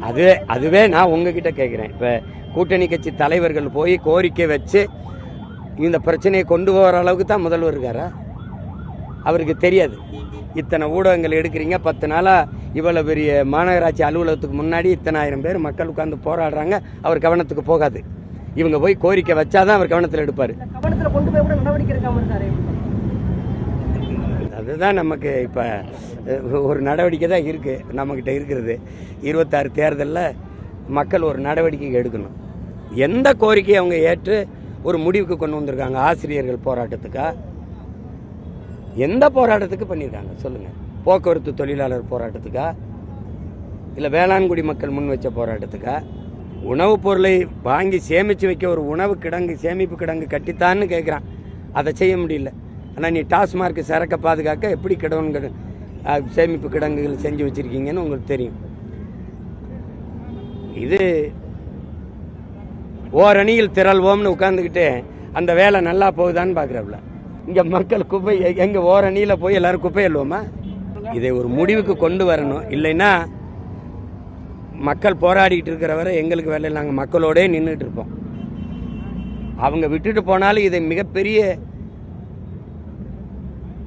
அது அதுவே நான் உங்ககிட்ட கேட்குறேன் இப்போ கூட்டணி கட்சி தலைவர்கள் போய் கோரிக்கை வச்சு இந்த பிரச்சனையை கொண்டு போகிற அளவுக்கு தான் முதல்வர் இருக்காரா? அவருக்கு தெரியாது. இத்தனை ஊடகங்கள் எடுக்கிறீங்க பத்து நாளாக இவ்வளோ பெரிய மாநகராட்சி அலுவலகத்துக்கு முன்னாடி இத்தனை ஆயிரம் பேர் மக்கள் உட்காந்து போராடுறாங்க அவர் கவனத்துக்கு போகாது. இவங்க போய் கோரிக்கை வச்சாதான் அவர் கவனத்தில் எடுப்பார். கவனத்தில் கொண்டு போய் கூட நடவடிக்கை இருக்காரு அதுதான் நமக்கு இப்போ ஒரு நடவடிக்கை தான் இருக்குது நம்மக்கிட்ட இருக்கிறது. இருபத்தாறு தேர்தலில் மக்கள் ஒரு நடவடிக்கை எடுக்கணும். எந்த கோரிக்கையை அவங்க ஏற்று ஒரு முடிவுக்கு கொண்டு வந்திருக்காங்க? ஆசிரியர்கள் போராட்டத்துக்கா? எந்த போராட்டத்துக்கு பண்ணியிருக்காங்க? சொல்லுங்கள் போக்குவரத்து தொழிலாளர் போராட்டத்துக்கா? இல்லை வேளாண்குடி மக்கள் முன் வச்ச போராட்டத்துக்கா? உணவுப் பொருளை வாங்கி சேமித்து வைக்க ஒரு உணவு கிடங்கு சேமிப்பு கிடங்கு கட்டித்தான்னு கேட்குறான் அதை செய்ய முடியல. ஆனால் நீ டாஸ்மார்க்கு சரக்கை பாதுகாக்க எப்படி கிடங்கு சேமிப்பு கிடங்குகள் செஞ்சு வச்சுருக்கீங்கன்னு உங்களுக்கு தெரியும். இது ஓரணியில் திரள்வோம்னு உட்காந்துக்கிட்டு அந்த வேலை நல்லா போகுதான்னு பார்க்குறாப்புல. இங்கே மக்கள் குப்பை எங்கே ஓரணியில் போய் எல்லாரும் குப்பை அள்ளுவோமா? இதை ஒரு முடிவுக்கு கொண்டு வரணும். இல்லைன்னா மக்கள் போராடிக்கிட்டு இருக்கிற வரை எங்களுக்கு வேலை நாங்கள் மக்களோடே நின்றுட்டு இருப்போம். அவங்க விட்டுட்டு போனாலும் இதை மிகப்பெரிய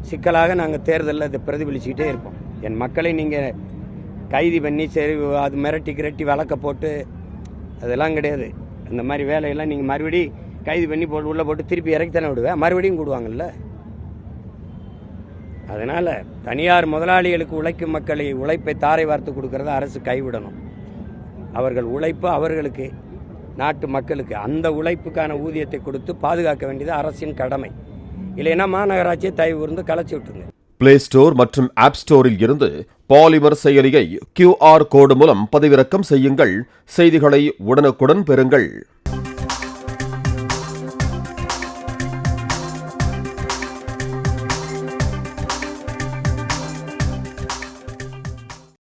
சிக்கலாக நாங்கள் தேர்தலில் இதை பிரதிபலிச்சுக்கிட்டே இருப்போம் என் மக்களை நீங்கள் கைது பண்ணி சரி அது மிரட்டி கிரட்டி வழக்க போட்டு அதெல்லாம் கிடையாது. இந்த மாதிரி வேலையெல்லாம் நீங்கள் மறுபடி கைது பண்ணி போட்டு உள்ளே போட்டு திருப்பி இறக்கி தானே விடுவேன் மறுபடியும் கூடுவாங்கல்ல? அதனால் தனியார் முதலாளிகளுக்கு உழைக்கும் மக்களை உழைப்பை தாரை வார்த்து கொடுக்கறத அரசு கைவிடணும். அவர்கள் உழைப்பு அவர்களுக்கு நாட்டு மக்களுக்கு. அந்த உழைப்புக்கான ஊதியத்தை கொடுத்து பாதுகாக்க வேண்டியது அரசின் கடமை. இல்லைன்னா மாநகராட்சியை தயவு இருந்து கலைச்சி விட்டுருங்க. பிளே ஸ்டோர் மற்றும் ஆப் ஸ்டோரில் இருந்து பாலிமர் செயலியை கியூஆர் கோடு மூலம் பதிவிறக்கம் செய்யுங்கள். செய்திகளை உடனுக்குடன் பெறுங்கள்.